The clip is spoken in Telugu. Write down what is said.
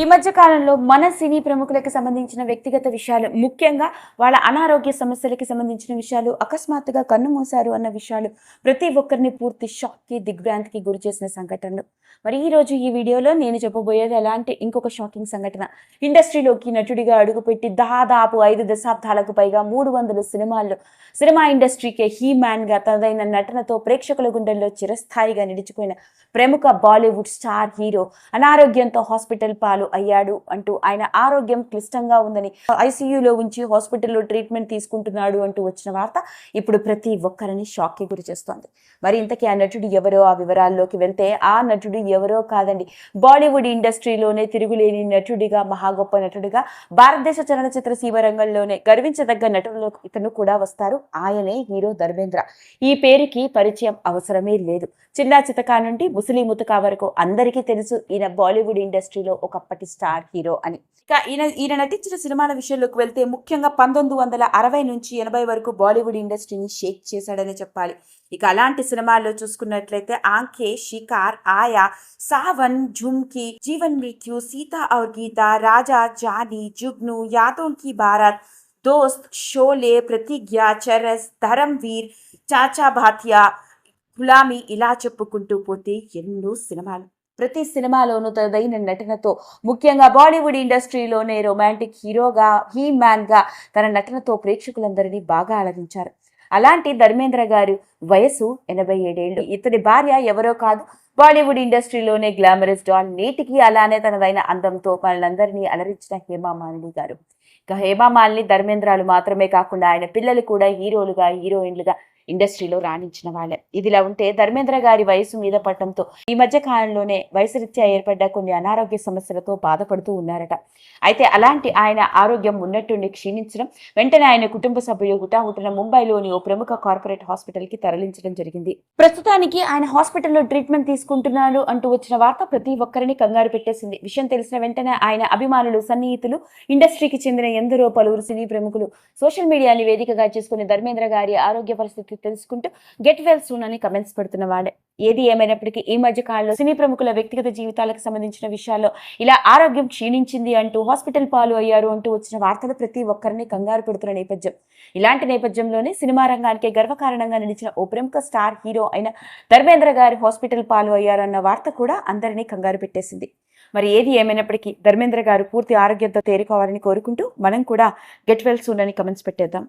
ఈ మధ్య కాలంలో మన సినీ ప్రముఖులకు సంబంధించిన వ్యక్తిగత విషయాలు ముఖ్యంగా వాళ్ళ అనారోగ్య సమస్యలకి సంబంధించిన విషయాలు అకస్మాత్తుగా కన్నుమూశారు అన్న విషయాలు ప్రతి ఒక్కరిని పూర్తి షాక్కి దిగ్భ్రాంతికి గురి చేసిన సంఘటనలు. మరి ఈ రోజు ఈ వీడియోలో నేను చెప్పబోయేది ఎలాంటి ఇంకొక షాకింగ్ సంఘటన. ఇండస్ట్రీలోకి నటుడిగా అడుగుపెట్టి దాదాపు ఐదు దశాబ్దాలకు పైగా మూడు వందల సినిమాల్లో సినిమా ఇండస్ట్రీకే హీ మ్యాన్గా తనదైన నటనతో ప్రేక్షకుల గుండెల్లో చిరస్థాయిగా నిలిచిపోయిన ప్రముఖ బాలీవుడ్ స్టార్ హీరో అనారోగ్యంతో హాస్పిటల్ పాలు అయ్యాడు అంటూ ఆయన ఆరోగ్యం క్లిష్టంగా ఉందని ఐసీయూలో ఉంచి హాస్పిటల్లో ట్రీట్మెంట్ తీసుకుంటున్నాడు అంటూ వచ్చిన వార్త ఇప్పుడు ప్రతి ఒక్కరిని షాక్కి గురి చేస్తోంది. మరి ఇంతకీ ఆ నటుడు ఎవరో ఆ వివరాల్లోకి వెళ్తే ఆ నటుడు ఎవరో కాదండి. బాలీవుడ్ ఇండస్ట్రీలోనే తిరుగులేని నటుడిగా మహా గొప్ప నటుడిగా భారతదేశ చలనచిత్ర సీమ రంగంలోనే గర్వించదగ్గ నటుల్లో ఇతను కూడా వస్తారు. ఆయనే హీరో ధర్మేంద్ర. ఈ పేరుకి పరిచయం అవసరమే లేదు. చిన్న చితకా నుండి ముసలి ముతకా వరకు అందరికీ తెలుసు. ఈయన బాలీవుడ్ ఇండస్ట్రీలో అప్పటి స్టార్ హీరో అని. ఇక ఈయన ఈయన నటించిన సినిమాల విషయంలోకి వెళ్తే ముఖ్యంగా పంతొమ్మిది వందల అరవై నుంచి ఎనభై వరకు బాలీవుడ్ ఇండస్ట్రీని షేక్ చేశాడనే చెప్పాలి. ఇక అలాంటి సినిమాల్లో చూసుకున్నట్లయితే ఆంకే షికార్ ఆయా సావన్ ఝుమ్కి జీవన్ మృత్యు సీత ఔర్ గీత రాజా జానీ జుగ్ను యాదోన్కి భారత్ దోస్త్ షోలే ప్రతిజ్ఞ చరస్ ధరంవీర్ చాచా భాతియా గులామీ ఇలా చెప్పుకుంటూ పోతే ఎన్నో సినిమాలు. ప్రతి సినిమాలోనూ తనదైన నటనతో ముఖ్యంగా బాలీవుడ్ ఇండస్ట్రీలోనే రొమాంటిక్ హీరోగా హీ మ్యాన్గా తన నటనతో ప్రేక్షకులందరినీ బాగా అలరించారు. అలాంటి ధర్మేంద్ర గారు వయసు ఎనభై ఏడేళ్ళు. ఇతని భార్య ఎవరో కాదు బాలీవుడ్ ఇండస్ట్రీలోనే గ్లామరస్ డాన్ నేటికి అలానే తనదైన అందంతో మనందరినీ అలరించిన హేమామాలిని గారు. ఇక హేమా మాలిని ధర్మేంద్రాలు మాత్రమే కాకుండా ఆయన పిల్లలు కూడా హీరోలుగా హీరోయిన్లుగా ఇండస్ట్రీలో రాణించిన వాళ్ళే. ఇదిలా ఉంటే ధర్మేంద్ర గారి వయసు మీద పడటంతో ఈ మధ్య కాలంలోనే వయసురీత్యా ఏర్పడ్డ కొన్ని అనారోగ్య సమస్యలతో బాధపడుతూ ఉన్నారట. అయితే అలాంటి ఆయన ఆరోగ్యం ఉన్నట్టుండి క్షీణించడం వెంటనే ఆయన కుటుంబ సభ్యులు హుటాహుటిన ముంబైలోని ఓ ప్రముఖ కార్పొరేట్ హాస్పిటల్కి తరలించడం జరిగింది. ప్రస్తుతానికి ఆయన హాస్పిటల్లో ట్రీట్మెంట్ తీసుకుంటున్నాడు అంటూ వచ్చిన వార్త ప్రతి ఒక్కరిని కంగారు పెట్టేసింది. విషయం తెలిసిన వెంటనే ఆయన అభిమానులు సన్నిహితులు ఇండస్ట్రీకి చెందిన ఎందరో పలువురు సినీ ప్రముఖులు సోషల్ మీడియాని వేదికగా చేసుకుని ధర్మేంద్ర గారి ఆరోగ్య పరిస్థితి తెలుసుకుంటూ గెట్ వెల్ సూన్ అని కమెంట్స్ పెడుతున్న వాడే. ఏది ఏమైనప్పటికీ ఈ మధ్య కాలంలో సినీ ప్రముఖుల వ్యక్తిగత జీవితాలకు సంబంధించిన విషయాల్లో ఇలా ఆరోగ్యం క్షీణించింది అంటూ హాస్పిటల్ పాలు అయ్యారు అంటూ వచ్చిన వార్తలు ప్రతి ఒక్కరిని కంగారు పెడుతున్న నేపథ్యం. ఇలాంటి నేపథ్యంలోనే సినిమా రంగానికి గర్వకారణంగా నిలిచిన ఓ ప్రముఖ స్టార్ హీరో అయిన ధర్మేంద్ర గారి హాస్పిటల్ పాలు అయ్యారు అన్న వార్త కూడా అందరినీ కంగారు పెట్టేసింది. మరి ఏది ఏమైనప్పటికీ ధర్మేంద్ర గారు పూర్తి ఆరోగ్యంతో తేరుకోవాలని కోరుకుంటూ మనం కూడా గెట్ వెల్ సూన్ అని కమెంట్స్ పెట్టేద్దాం.